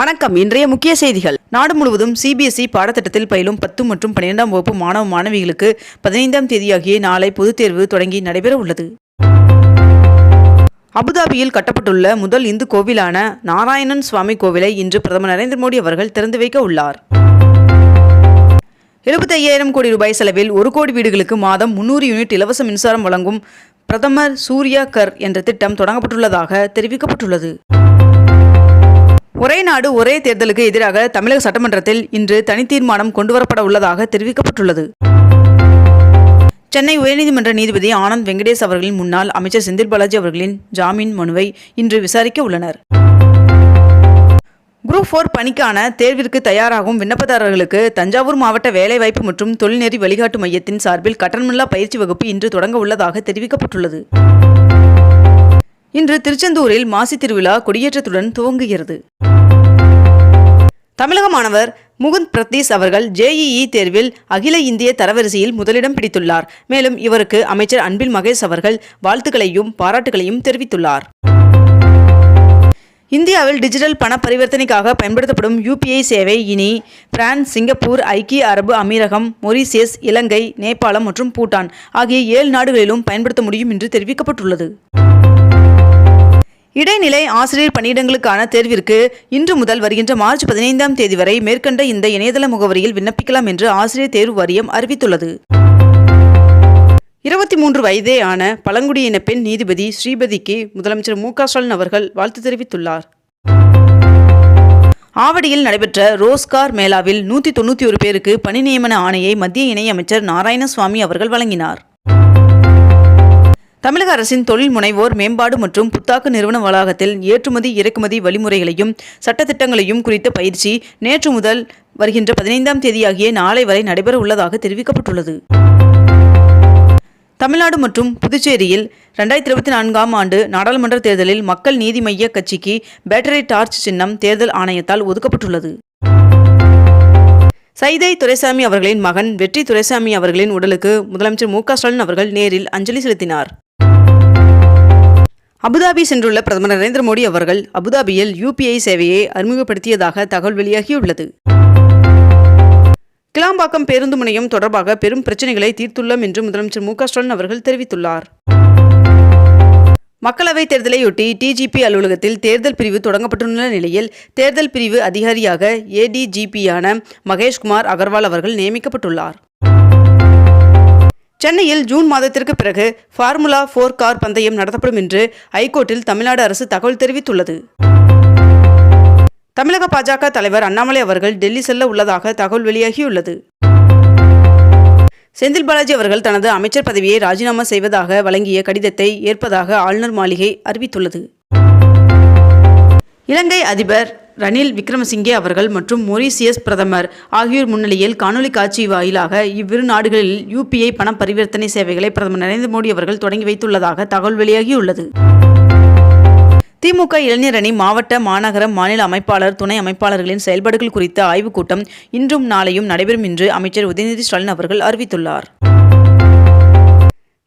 வணக்கம். இன்றைய முக்கிய செய்திகள். நாடு முழுவதும் சிபிஎஸ்இ பாடத்திட்டத்தில் பயிலும் பத்து மற்றும் பன்னிரெண்டாம் வகுப்பு மாணவ மாணவிகளுக்கு பதினைந்தாம் தேதியாகிய நாளை பொதுத் தேர்வு தொடங்கி நடைபெற உள்ளது. அபுதாபியில் கட்டப்பட்டுள்ள முதல் இந்து கோவிலான நாராயணன் சுவாமி கோவிலை இன்று பிரதமர் நரேந்திர மோடி அவர்கள் திறந்து வைக்க உள்ளார். எழுபத்தி ஐயாயிரம் கோடி ரூபாய் செலவில் ஒரு கோடி வீடுகளுக்கு மாதம் முன்னூறு யூனிட் இலவச மின்சாரம் வழங்கும் பிரதமர் சூர்யா கர் என்ற திட்டம் தொடங்கப்பட்டுள்ளதாக தெரிவிக்கப்பட்டுள்ளது. ஒரே நாடு ஒரே தேர்தலுக்கு எதிராக தமிழக சட்டமன்றத்தில் இன்று தனித்தீர்மானம் கொண்டுவரப்பட உள்ளதாக தெரிவிக்கப்பட்டுள்ளது. சென்னை உயர்நீதிமன்ற நீதிபதி ஆனந்த் வெங்கடேஷ் அவர்களின் முன்னாள் அமைச்சர் செந்தில் பாலாஜி அவர்களின் ஜாமீன் மனுவை இன்று விசாரிக்க உள்ளனர். குரூப் ஃபோர் பணிக்கான தேர்விற்கு தயாராகும் விண்ணப்பதாரர்களுக்கு தஞ்சாவூர் மாவட்ட வேலைவாய்ப்பு மற்றும் தொழில்நெறி வழிகாட்டு மையத்தின் சார்பில் கட்டணமில்லா பயிற்சி வகுப்பு இன்று தொடங்க உள்ளதாக தெரிவிக்கப்பட்டுள்ளது. இன்று திருச்செந்தூரில் மாசி திருவிழா கொடியேற்றத்துடன் துவங்குகிறது. தமிழக மாணவர் முகுந்த் பிரதீஷ் அவர்கள் ஜேஇஇ தேர்வில் அகில இந்திய தரவரிசையில் முதலிடம் பிடித்துள்ளார். மேலும் இவருக்கு அமைச்சர் அன்பில் மகேஷ் அவர்கள் வாழ்த்துக்களையும் பாராட்டுகளையும் தெரிவித்துள்ளார். இந்தியாவில் டிஜிட்டல் பண பரிவர்த்தனைக்காக பயன்படுத்தப்படும் யூபிஐ சேவை இனி பிரான்ஸ் சிங்கப்பூர் ஐக்கிய அரபு அமீரகம் மொரீசியஸ் இலங்கை நேபாளம் மற்றும் பூட்டான் ஆகிய ஏழு நாடுகளிலும் பயன்படுத்த முடியும் என்று தெரிவிக்கப்பட்டுள்ளது. இடைநிலை ஆசிரியர் பணியிடங்களுக்கான தேர்விற்கு இன்று முதல் வருகின்ற மார்ச் பதினைந்தாம் தேதி வரை மேற்கண்ட இந்த இணையதள முகவரியில் விண்ணப்பிக்கலாம் என்று ஆசிரியர் தேர்வு வாரியம் அறிவித்துள்ளது. இருபத்தி மூன்று வயதே ஆன பழங்குடியின பெண் நீதிபதி ஸ்ரீபதிக்கு முதலமைச்சர் மு க ஸ்டாலின் அவர்கள் வாழ்த்து தெரிவித்துள்ளார். ஆவடியில் நடைபெற்ற ரோஸ்கார் மேளாவில் நூற்றி தொண்ணூற்றி ஒரு பேருக்கு பணி நியமன ஆணையை மத்திய இணையமைச்சர் நாராயணசுவாமி அவர்கள் வழங்கினார். தமிழக அரசின் தொழில் முனைவோர் மேம்பாடு மற்றும் புத்தாக்க நிறுவன வளாகத்தில் ஏற்றுமதி இறக்குமதி வழிமுறைகளையும் சட்டத்திட்டங்களையும் குறித்த பயிற்சி நேற்று முதல் வருகின்ற பதினைந்தாம் தேதியாகிய நாளை வரை நடைபெற உள்ளதாக தெரிவிக்கப்பட்டுள்ளது. தமிழ்நாடு மற்றும் புதுச்சேரியில் ரெண்டாயிரத்தி இருபத்தி நான்காம் ஆண்டு நாடாளுமன்ற தேர்தலில் மக்கள் நீதி மைய கட்சிக்கு பேட்டரி டார்ச் சின்னம் தேர்தல் ஆணையத்தால் ஒதுக்கப்பட்டுள்ளது. சைதை துரைசாமி அவர்களின் மகன் வெற்றி துரைசாமி அவர்களின் உடலுக்கு முதலமைச்சர் மு க ஸ்டாலின் அவர்கள் நேரில் அஞ்சலி செலுத்தினார். அபுதாபி சென்றுள்ள பிரதமர் நரேந்திர மோடி அவர்கள் அபுதாபியில் யூபிஐ சேவையை அறிமுகப்படுத்தியதாக தகவல் வெளியாகியுள்ளது. கிளாம்பாக்கம் பேருந்து முனையம் தொடர்பாக பெரும் பிரச்சனைகளை தீர்த்துள்ளோம் என்று முதலமைச்சர் மு ஸ்டாலின் அவர்கள் தெரிவித்துள்ளார். மக்களவைத் தேர்தலையொட்டி டிஜிபி அலுவலகத்தில் தேர்தல் பிரிவு தொடங்கப்பட்டுள்ள நிலையில் தேர்தல் பிரிவு அதிகாரியாக ஏடிஜிபியான மகேஷ்குமார் அகர்வால் அவர்கள் நியமிக்கப்பட்டுள்ளார். சென்னையில் ஜூன் மாதத்திற்கு பிறகு ஃபார்முலா ஃபோர் கார் பந்தயம் நடத்தப்படும் என்று ஐகோர்ட்டில் தமிழ்நாடு அரசு தகவல் தெரிவித்துள்ளது. தமிழக பாஜக தலைவர் அண்ணாமலை அவர்கள் டெல்லி செல்ல உள்ளதாக தகவல் வெளியாகியுள்ளது. செந்தில் பாலாஜி அவர்கள் தனது அமைச்சர் பதவியை ராஜினாமா செய்வதாக வழங்கிய கடிதத்தை ஏற்பதாக ஆளுநர் மாளிகை அறிவித்துள்ளது. இலங்கை அதிபர் ரணில் விக்ரமசிங்கே அவர்கள் மற்றும் மொரீசியஸ் பிரதமர் ஆகியோர் முன்னிலையில் காணொலி காட்சி வாயிலாக இவ்விரு நாடுகளில் யூபிஐ பண பரிவர்த்தனை சேவைகளை பிரதமர் நரேந்திர மோடி அவர்கள் தொடங்கி வைத்துள்ளதாக தகவல் வெளியாகியுள்ளது. திமுக இளைஞர் அணி மாவட்ட மாநகர மாநில அமைப்பாளர் துணை அமைப்பாளர்களின் செயல்பாடுகள் குறித்த ஆய்வுக் கூட்டம் இன்றும் நாளையும் நடைபெறும் என்று அமைச்சர் உதயநிதி ஸ்டாலின் அவர்கள் அறிவித்துள்ளார்.